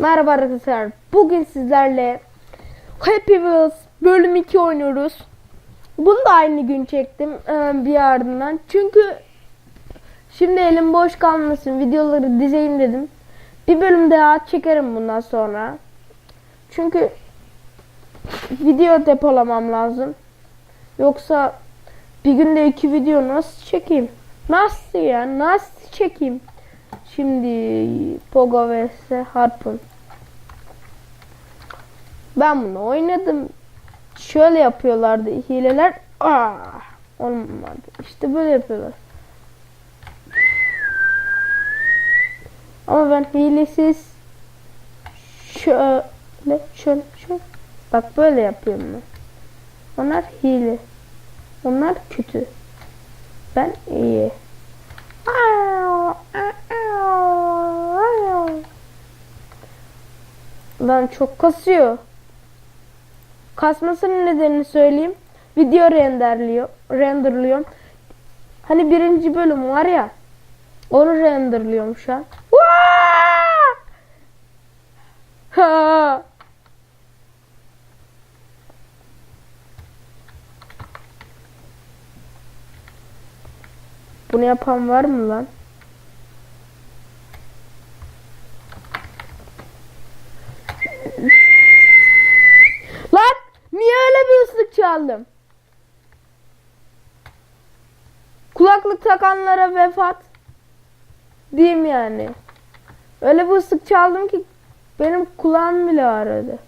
Merhaba arkadaşlar. Bugün sizlerle Happy Wheels bölüm 2 oynuyoruz. Bunu da aynı gün çektim e, bir ardından. Çünkü şimdi elim boş kalmasın. Videoları dizeyim dedim. Bir bölüm daha çekerim bundan sonra. Çünkü video depolamam lazım. Yoksa bir günde iki video nasıl çekeyim? Nasıl ya? Nasıl çekeyim? Şimdi Pogo vs Harpun. Ben bunu oynadım. Şöyle yapıyorlardı hileler. Aa, olmadı. İşte böyle yapıyorlar. Ama ben hilesiz şöyle şöyle şöyle bak böyle yapıyorum ben. Onlar hile. Onlar kötü. Ben iyi. Lan çok kasıyor. Kasmasının nedenini söyleyeyim. Video renderliyor, renderliyorum. Hani birinci bölüm var ya. Onu renderliyorum şu an. Ha! Bunu yapan var mı? Lan niye öyle çaldım? Kulaklık takanlara vefat. Diyeyim yani. Öyle bir ıslık çaldım ki benim kulağım bile ağrıdı.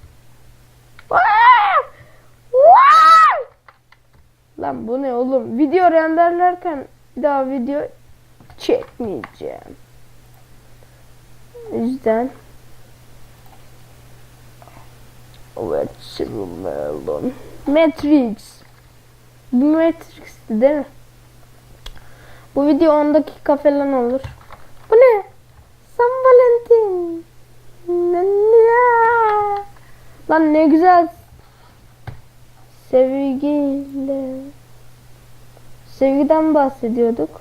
Lan bu ne oğlum? Video renderlerken bir daha video çekmeyeceğim. O yüzden Let's melon. Matrix. Bu Matrix'ti değil mi? Bu video 10 dakika falan olur. Bu ne? San Valentin. Lan ne güzel sevgiyle sevgiden bahsediyorduk.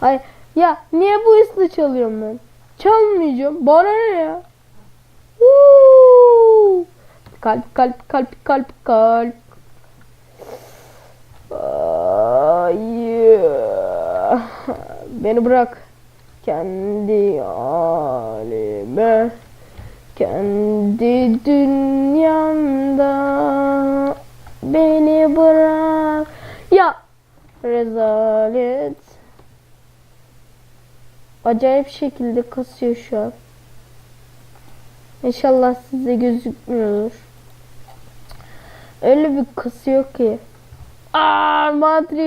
Hayır. Ya niye bu ıslı çalıyorum ben? Çalmayacağım. Bana ne ya? Kalp kalp kalp kalp kalp. Beni bırak. Kendi halime. Kendi dünyamda. Beni bırak. Ya. Rezalet. Acayip şekilde kasıyor şu an. İnşallah size gözükmüyordur. Öyle bir kasıyor ki. Aa Matrix.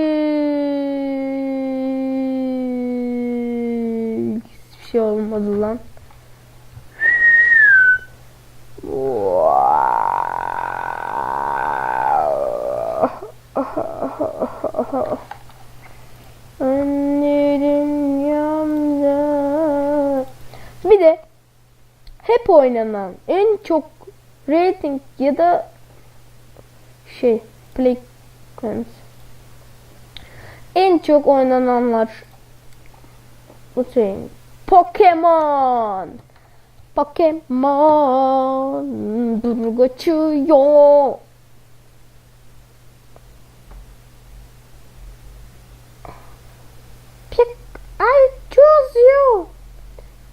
Hiçbir şey olmadı lan. Anne dünyamda. Bir de hep oynanan en çok rating ya da şey play counts. en çok oynananlar bu şeyin Pokemon Pokemon dur kaçıyor I choose you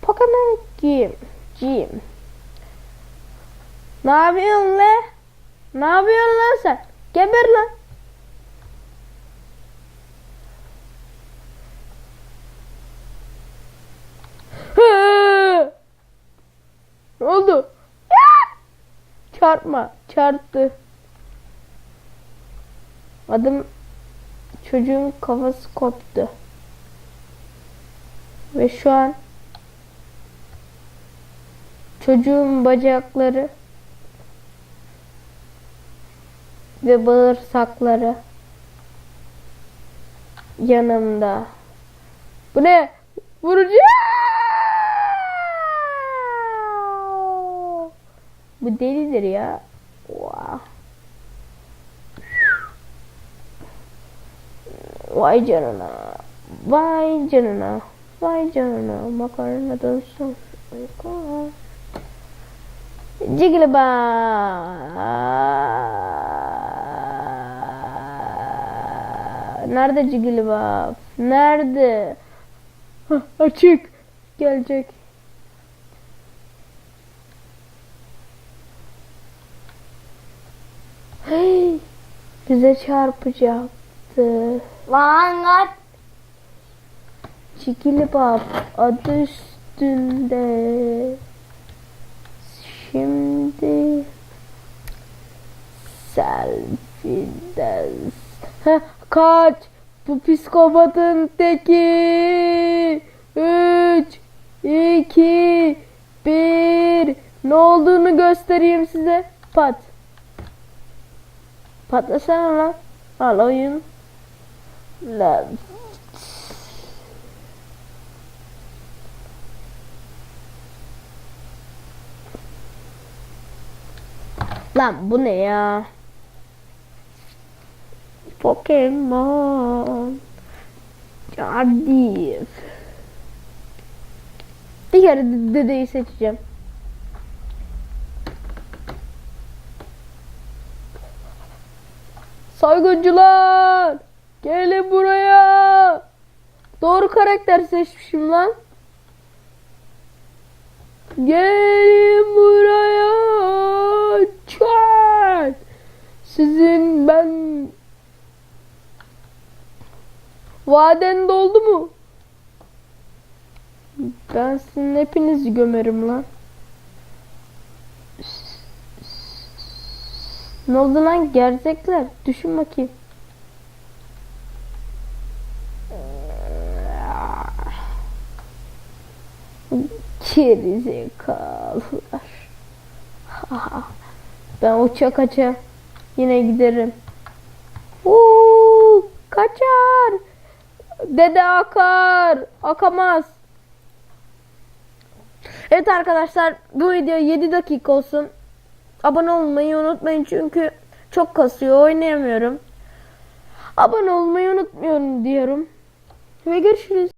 Pokemon game Game Ne yapıyorsun le? Ne yapıyorsun lan sen? Geber lan. Ne oldu? Ya! Çarpma. Çarptı. Adım çocuğun kafası koptu. Ve şu an çocuğun bacakları ve bağırsakları yanımda. Bu ne? Vurucu. Bu delidir ya. Wow. Vay canına. Vay canına. Vay canına makarnadan son. Jigglyba. Nerede Jigglyba? Nerede? Hah, açık. Gelecek. Hey, bize çarpacaktı. Vanguard. Jigglypuff adı üstünde. Şimdi selfie dance. Kaç. Bu psikopatın teki. 3 2 1 Ne olduğunu göstereyim size. Pat. Patlasana lan. Al oyun. Lan. Lan bu ne ya? Pokemon. Hadi. Bir kere de- dedeyi seçeceğim. Saygıncılar. Gelin buraya. Doğru karakter seçmişim lan. Gelin buraya. Çat. Sizin ben Vaden doldu mu? Ben sizin hepinizi gömerim lan. Ne oldu lan gerzekler? Düşün bakayım. Gerizekalılar. ben uça kaça yine giderim. Uuu, kaçar. Dede akar. Akamaz. Evet arkadaşlar bu video 7 dakika olsun. Abone olmayı unutmayın çünkü çok kasıyor oynayamıyorum. Abone olmayı unutmuyorum diyorum. Ve görüşürüz.